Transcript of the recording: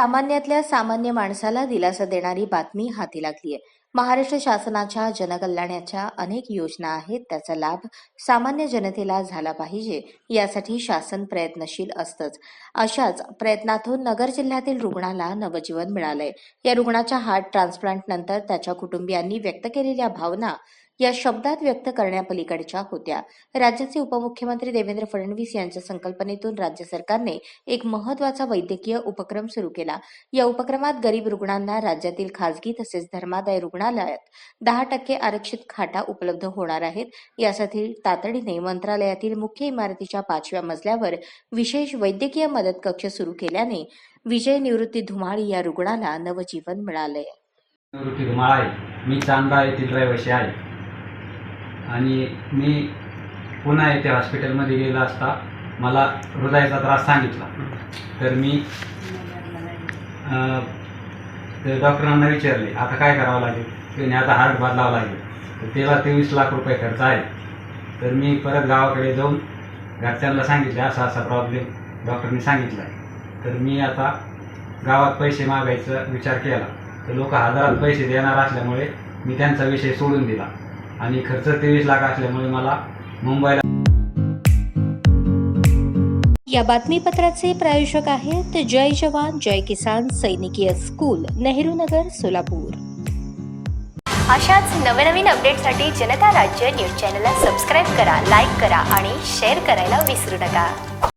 सामान्यातल्या सामान्य माणसाला दिलासा देणारी बातमी हाती लागली आहे महाराष्ट्र शासनाच्या जनकल्याणाच्या अनेक योजना आहेत. त्याचा लाभ सामान्य जनतेला झाला पाहिजे. यासाठी शासन प्रयत्नशील असतंच. अशाच प्रयत्नातून नगर जिल्ह्यातील रुग्णाला नवजीवन मिळालंय. या रुग्णाच्या हार्ट ट्रान्सप्लांट नंतर त्याच्या कुटुंबियांनी व्यक्त केलेल्या भावना या शब्दात व्यक्त करण्यापलीकडच्या होत्या. राज्याचे उपमुख्यमंत्री देवेंद्र फडणवीस यांच्या संकल्पनेतून राज्य सरकारने एक महत्त्वाचा वैद्यकीय उपक्रम सुरू केला. या उपक्रमात गरीब रुग्णांना राज्यातील खासगी तसेच धर्मादाय रुग्णालयात दहा टक्के आरक्षित खाटा उपलब्ध होणार आहेत. यासाठी तातडीने मंत्रालयातील मुख्य इमारतीच्या पाचव्या मजल्यावर विशेष वैद्यकीय मदत कक्ष सुरू केल्याने विजय निवृत्ती धुमाळी या रुग्णाला नवजीवन मिळालंय. निवृत्ती धुमाळ आहे. मी चांदा येथील रहिवासी आहे. आणि मी पुन्हा येथे हॉस्पिटलमध्ये गेला असता मला हृदयाचा त्रास सांगितला. तर मी ते डॉक्टरांना विचारले आता काय करावं लागेल? त्याने आता हार्ट बदलावं लागेल. तर त्याला तेवीस लाख रुपये खर्च आहे. तर मी परत गावाकडे जाऊन घरच्यांना सांगितले असा असा प्रॉब्लेम डॉक्टरने सांगितला आहे तर मी आता गावात पैसे मागायचा विचार केला. तर लोक हजारात पैसे देणार असल्यामुळे मी त्यांचा विषय सोडून दिला. आणि खर्च तेवीस लाख असल्यामुळे मला मुंबईला या बातमीपत्राचे प्रायोजक आहेत जय जवान जय किसान सैनिकीय स्कूल नेहरू नगर सोलापूर. अशाच नवनवीन अपडेटसाठी जनता राज्य न्यूज चॅनलला सबस्क्राईब करा लाईक करा आणि शेअर करायला विसरू नका.